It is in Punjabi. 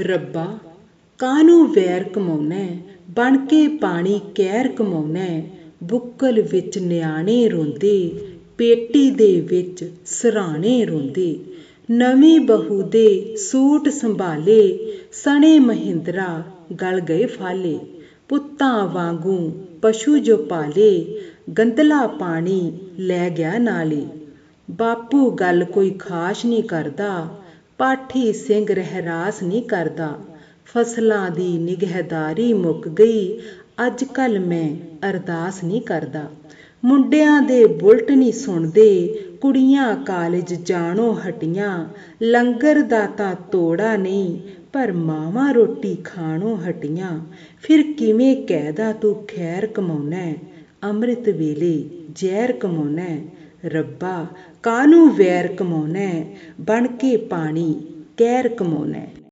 ਰੱਬਾ, ਕਾਹਨੂੰ ਵੈਰ ਕਮਾਉਣਾ ਬਣ ਕੇ ਪਾਣੀ ਕਹਿਰ ਕਮਾਉਣਾ ਬੁੱਕਲ ਵਿੱਚ ਨਿਆਣੇ ਰੋਂਦੇ, ਪੇਟੀ ਦੇ ਵਿੱਚ ਸਰਾਣੇ ਰੋਂਦੇ। ਨਵੀਂ ਬਹੂ ਦੇ ਸੂਟ ਸੰਭਾਲੇ, ਸਣੇ ਮਹਿੰਦਰਾ ਗਲ ਗਏ ਫਾਲੇ। ਪੁੱਤਾਂ ਵਾਂਗੂ ਪਸ਼ੂ ਜੋ ਪਾਲੇ ਗੰਦਲਾ ਪਾਣੀ ਲੈ ਗਿਆ ਨਾਲੇ। ਬਾਪੂ ਗੱਲ ਕੋਈ ਖਾਸ ਨਹੀਂ ਕਰਦਾ ਪਾਠੀ ਸਿੰਘ ਰਹਿਰਾਸ ਨਹੀਂ ਕਰਦਾ। ਫਸਲਾਂ ਦੀ ਨਿਗਹਦਾਰੀ ਮੁੱਕ ਗਈ। ਅੱਜ ਕੱਲ ਮੈਂ ਅਰਦਾਸ ਨਹੀਂ ਕਰਦਾ। ਮੁੰਡਿਆਂ ਦੇ ਬੁਲਟ ਨਹੀਂ ਸੁਣਦੇ। ਕੁੜੀਆਂ ਕਾਲਜ ਜਾਣੋ ਹਟੀਆਂ। ਲੰਗਰ ਦਾ ਤਾਂ ਤੋੜਾ ਨਹੀਂ, ਪਰ ਮਾਵਾਂ ਰੋਟੀ ਖਾਣੋਂ ਹਟੀਆਂ। ਫਿਰ ਕਿਵੇਂ ਕਹਿਦਾ ਤੂੰ ਖੈਰ ਕਮਾਉਣਾ? ਅੰਮ੍ਰਿਤ ਵੇਲੇ ਜ਼ਹਿਰ ਕਮਾਉਣਾ। ਰੱਬਾ ਕਾਹਨੂੰ ਵੈਰ ਕਮਾਉਣਾ? ਬਣ ਕੇ ਪਾਣੀ ਕਹਿਰ ਕਮਾਉਣਾ।